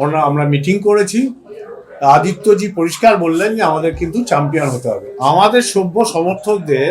ওরা আমরা মিটিং করেছি। আদিত্যজি পরিষ্কার বললেন যে আমাদের কিন্তু চ্যাম্পিয়ন হতে হবে। আমাদের সভ্য সমর্থকদের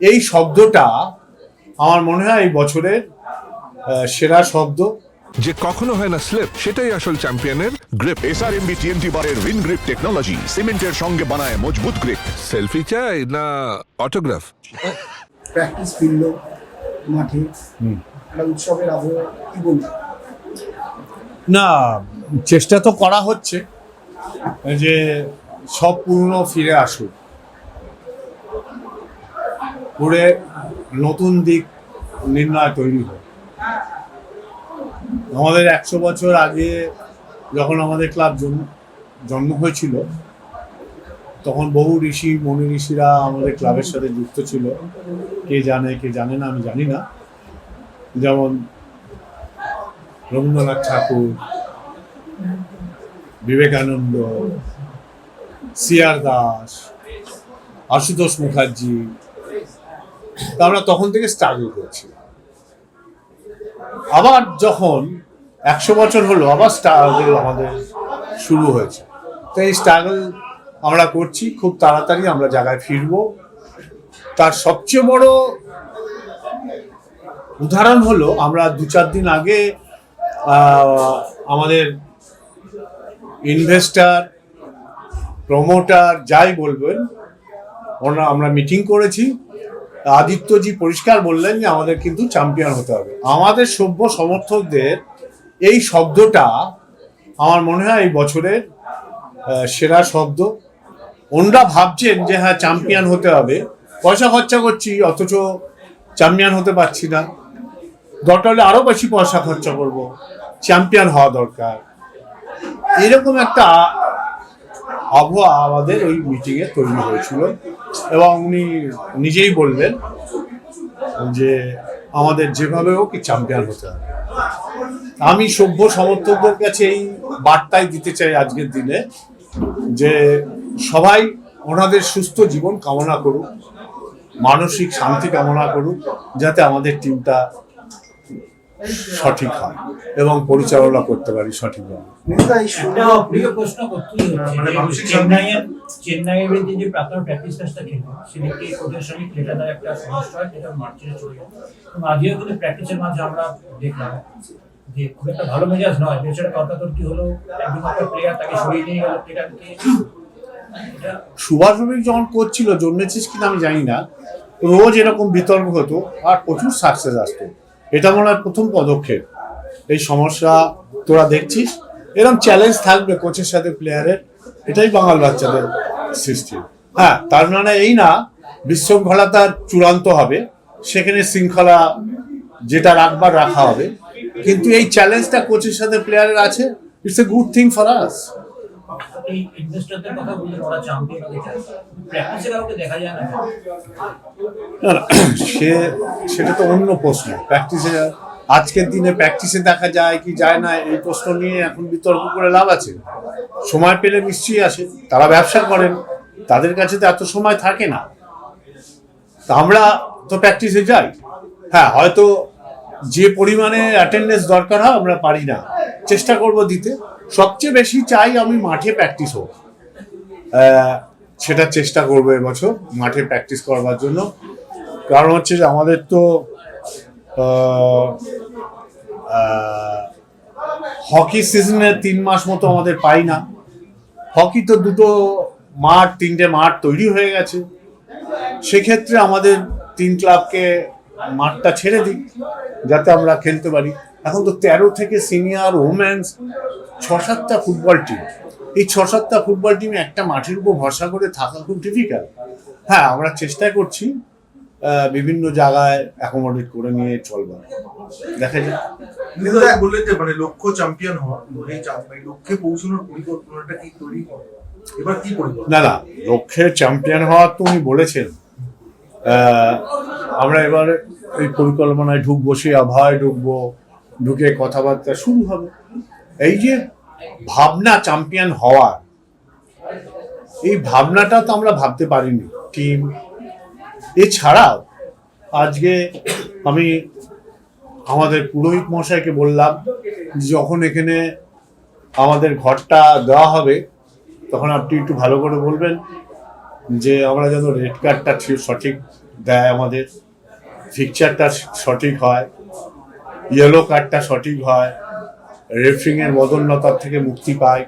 এই শব্দটা আমার মনে হয় এই বছরের সেরা শব্দ। যে কখনো হয় না স্লিপ সেটাই আসল চ্যাম্পিয়নের গ্রিপ এসআরএমবি টিএমটি বারের উইন গ্রিপ টেকনোলজি সিমেন্টের সঙ্গে বানায় মজবুত গ্রিপ সেলফি চাই না অটোগ্রাফ প্র্যাকটিস ফিরল মাঠে। একটা উৎসবের আবহাওয়া কি বলব? না চেষ্টা তো করা হচ্ছে, যে সব পুরনো ফিরে আসুক। করে নতুন দিক নির্ণয় তৈরি হয় আমাদের একশো বছর আগে যখন আমাদের ক্লাব জন্ম জন্ম হয়েছিল, তখন বহু ঋষি, মনি ঋষিরা আমাদের ক্লাবের সাথে যুক্ত ছিল। কে জানে কে জানে না, আমি জানি না। যেমন রবীন্দ্রনাথ ঠাকুর বিবেকানন্দ, সিআর দাস, আশুতোষ মুখার্জি, তা আমরা তখন থেকে স্ট্রাগল করছি। আবার যখন একশো বছর হলো, আবার স্ট্রাগল আমাদের শুরু হয়েছে। তো এই স্ট্রাগল আমরা করছি, খুব তাড়াতাড়ি আমরা জায়গায় ফিরবো। তার সবচেয়ে বড় উদাহরণ হলো, আমরা দু চার দিন আগে আমাদের ইনভেস্টার প্রমোটার যাই বলবেন ওরা আমরা মিটিং করেছি। আদিত্যজি পরিষ্কার বললেন যে আমাদের কিন্তু চ্যাম্পিয়ন হতে হবে। আমাদের সভ্য সমর্থকদের এই শব্দটা আমার মনে হয় এই বছরের সেরা শব্দ। ওনরা ভাবছেন যে হ্যাঁ চ্যাম্পিয়ন হতে হবে। পয়সা খরচা করছি, অথচ চ্যাম্পিয়ন হতে পারছি না। দরকার হলে আরও বেশি পয়সা খরচা করব। চ্যাম্পিয়ন হওয়া দরকার। এরকম একটা আবহাওয়া আমাদের ওই মিটিংয়ে তৈরি হয়েছিল এবং উনি নিজেই বললেন যে আমাদের যেভাবে হোক চ্যাম্পিয়ন হতে হবে। আমি সভ্য সমর্থকদের কাছে এই বার্তাই দিতে চাই আজকের দিনে যে সবাই ওনাদের সুস্থ জীবন কামনা করুক, মানসিক শান্তি কামনা করুক, যাতে আমাদের টিমটা সঠিক হয় এবং পরিচালনা করতে পারি সঠিকভাবে। হচ্ছে মানে হয় প্র্যাকটিসের মাঝে আমরা দেখলাম যে খুব একটা ভালো মেজাজ নয়। বেচারা তর্কাতর্কি হলো একজন প্লেয়ার তাকে সরিয়ে নিয়ে গেল প্লেয়ারকে সুভাষ যখন কোচ ছিল জন্মেছিস কিনা আমি জানি না রোজ এরকম বিতর্ক হতো আর প্রচুর সাকসেস আসতো। এটা হয় প্রথম পদক্ষেপ। এই সমস্যা তোরা দেখছিস। এরকম চ্যালেঞ্জ থাকবে কোচের সাথে প্লেয়ারের এটাই বাঙাল বাচ্চাদের সৃষ্টি। হ্যাঁ তার মানে এই না বিশৃঙ্খলা তার চূড়ান্ত হবে। সেখানে শৃঙ্খলা যেটা রাখবার রাখা হবে। কিন্তু এই চ্যালেঞ্জটা কোচের সাথে প্লেয়ারের আছে। It's a good thing for us এই ইনভেস্টরদের কথা চ্যাম্পিয়ন প্র্যাকটিসে কাউকে দেখা যায় না, সে সেটা তো অন্য প্রশ্ন। প্র্যাকটিসে আজকের দিনে প্র্যাকটিসে দেখা যায় কি যায় না এই প্রশ্ন নিয়ে এখন বিতর্ক করে লাভ আছে। সময় পেলে নিশ্চয়ই আসে। তারা ব্যবসা করেন। তাদের কাছে তো এত সময় থাকে না। তা আমরা তো প্র্যাকটিসে যাই। হ্যাঁ হয়তো যে পরিমাণে অ্যাটেন্ডেন্স দরকার হয় আমরা পারি না। চেষ্টা করব দিতে। সবচেয়ে বেশি চাই আমি মাঠে প্র্যাকটিস হোক। সেটা চেষ্টা করব এবছর মাঠে প্র্যাকটিস করবার জন্য। কারণ হচ্ছে যে আমাদের তো হকি সিজনে তিন মাস মতো আমাদের পাই না। হকি তো দুটো মাঠ, তিনটে মাঠ তৈরি হয়ে গেছে। সেক্ষেত্রে আমাদের তিন ক্লাবকে মাঠটা ছেড়ে দিই যাতে আমরা খেলতে পারি। এখন তো তেরো থেকে সিনিয়র ওমেন্স ছ সাতটা ফুটবল টিম এই ছ সাতটা ফুটবল টিম একটা মাঠের উপর ভরসা করে থাকা খুব ডিফিকাল্ট হ্যাঁ আমরা চেষ্টা করছি বিভিন্ন জায়গায় অ্যাকোমোডেট করে নিয়ে চলবার। দেখা যায় নেতা বললেন যে মানে লক্ষ্য চ্যাম্পিয়ন হওয়া চাপ- এই লক্ষ্যে পৌঁছানোর পরিকল্পনাটা কি তৈরি এবার কি না না চ্যাম্পিয়ন তো উনি বলেছেন। আমরা এবার এই পরিকল্পনায় ঢুকবো সেই আবহাওয়ায় ঢুকবো। ঢুকে কথাবার্তা শুরু হবে। এই যে ভাবনা চ্যাম্পিয়ন হওয়ার, এই ভাবনাটা তো আমরা ভাবতে পারিনি। টিম এছাড়াও আজকে আমি আমাদের পুরোহিত মশাইকে বললাম যখন এখানে আমাদের ঘরটা দেওয়া হবে, তখন আপনি একটু ভালো করে বলবেন যে আমরা যেন রেড কার্ডটা সঠিক দেয় আমাদের পিকচারটা সঠিক হয়। ইয়েলো কার্ডটা সঠিক হয় রেফারিং এর বদলনতার থেকে মুক্তি পায়,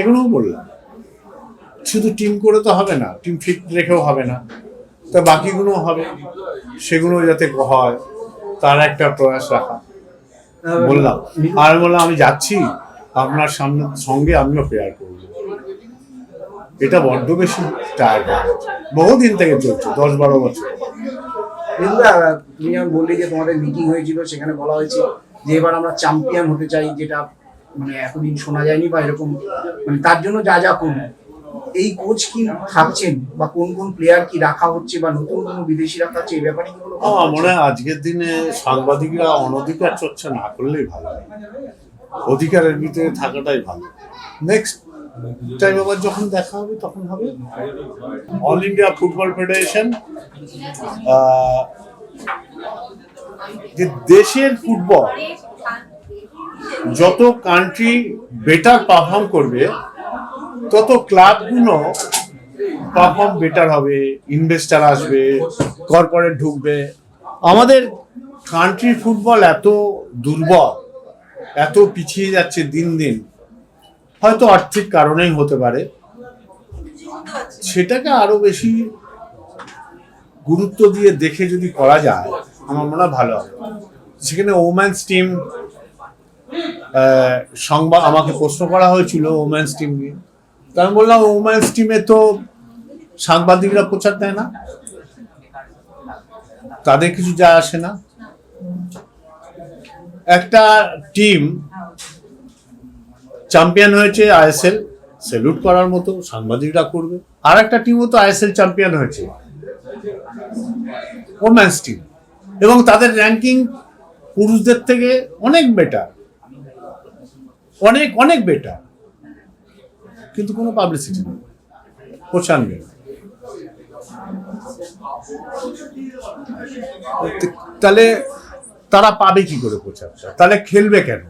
এগুলোও বললাম। শুধু টিম করে তো হবে না টিম ফিট রেখেও হবে না, তা বাকিগুলো হবে সেগুলো যাতে হয়, তার একটা প্রয়াস রাখা। বললাম, আর বললাম, আমি যাচ্ছি, আপনার সামনে সঙ্গে আমিও প্রেয়ার করব। এটা বড্ড বেশি টায়ার্ড বহুদিন থেকে চলছে, দশ বারো বছর। কিন্তু তুমি যেমন বললে যে তোমাদের মিটিং হয়েছিল সেখানে বলা হয়েছে যে এবার আমরা চ্যাম্পিয়ন হতে চাই যেটা মানে এতদিন শোনা যায়নি বা এরকম মানে তার জন্য যা যা করুন এই কোচ কি থাকছেন বা কোন কোন প্লেয়ার কি রাখা হচ্ছে বা নতুন কোনো বিদেশি রাখা হচ্ছে এই ব্যাপারে কি কোনো মনে হয় আজকের দিনে সাংবাদিকরা অনধিকার চর্চা না করলেই ভালো। অধিকারের ভিতরে থাকাটাই ভালো। নেক্সট টাইম আবার যখন দেখা হবে, তখন হবে অল ইন্ডিয়া ফুটবল ফেডারেশন যে দেশের ফুটবল যত কান্ট্রি বেটার পারফর্ম করবে, তত ক্লাবগুলো পারফর্ম বেটার হবে ইনভেস্টার আসবে কর্পোরেট ঢুকবে। আমাদের কান্ট্রি ফুটবল এত দুর্বল, এত পিছিয়ে যাচ্ছে দিন দিন। হয়তো আর্থিক কারণেই হতে পারে। সেটাকে আরও বেশি গুরুত্ব দিয়ে দেখে যদি করা যায়, আমার মনে হয় ভালো হবে। সেখানে ওম্যান্স টিম সংবাদ আমাকে প্রশ্ন করা হয়েছিল ওম্যান্স টিম নিয়ে। তা আমি বললাম, ওম্যান্স টিমে তো সাংবাদিকরা প্রচার দেয় না। তাদের কিছু যা আসে না। একটা টিম চ্যাম্পিয়ন হয়েছে আইএসএল স্যালুট করার মতো সাংবাদিকরা করবে। আর একটা টিমও তো আইএসএল চ্যাম্পিয়ন হয়েছে। ওম্যান্স টিম এবং তাদের র্যাঙ্কিং পুরুষদের থেকে অনেক বেটার অনেক অনেক বেটার কিন্তু কোনো পাবলিসিটি নেই। প্রচার নেই তাহলে তারা পাবে কি করে প্রচারটা তাহলে খেলবে কেন?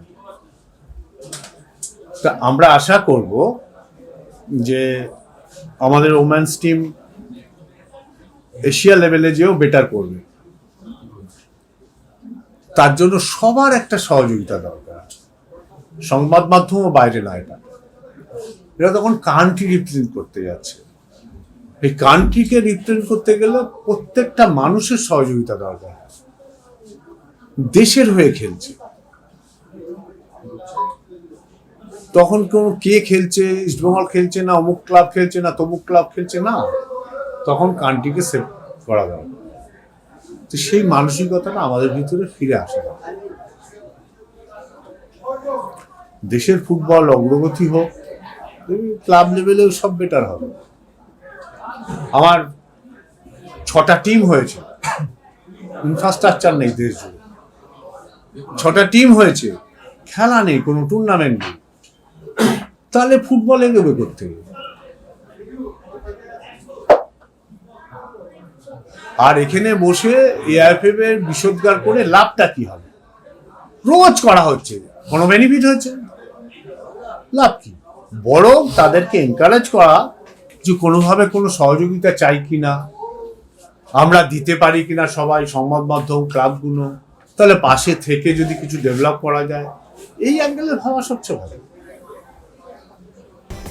তা আমরা আশা করব যে আমাদের ওম্যান্স টিম এশিয়া লেভেলে যেও বেটার করবে। তার জন্য সবার একটা সহযোগিতা দরকার সংবাদ মাধ্যমও বাইরে না এটা। এরা তখন কান্ট্রি রিপ্রেজেন্ট করতে যাচ্ছে। এই কান্ট্রিকে রিপ্রেজেন্ট করতে গেলে প্রত্যেকটা মানুষের সহযোগিতা দরকার। দেশের হয়ে খেলছে। তখন কোন কে খেলছে ইস্টবেঙ্গল খেলছে না, অমুক ক্লাব খেলছে না, তমুক ক্লাব খেলছে না, তখন কান্ট্রিকে সেভ করা দরকার। তো সেই মানসিকতাটা আমাদের ভিতরে ফিরে আসে না। দেশের ফুটবল অগ্রগতি হোক ক্লাব লেভেলেও সব বেটার হবে। আমার ছটা টিম হয়েছে। ইনফ্রাস্ট্রাকচার নেই দেশ জুড়ে। ছটা টিম হয়েছে। খেলা নেই, কোনো টুর্নামেন্ট নেই। তাহলে ফুটবল এগোবে করতে আর এখানে বসে এআইএফএফ এর বিষোদ্গার করে লাভটা কি হবে? রোজ করা হচ্ছে। কোনো বেনিফিট হচ্ছে? লাভ কি? বরং তাদেরকে এনকারেজ করা যে কোনোভাবে কোনো সহযোগিতা চাই কি না আমরা দিতে পারি কিনা সবাই সংবাদ মাধ্যম ক্লাবগুলো। তাহলে পাশে থেকে যদি কিছু ডেভেলপ করা যায়, এই অ্যাঙ্গেলে ভাবা সবচেয়ে ভালো।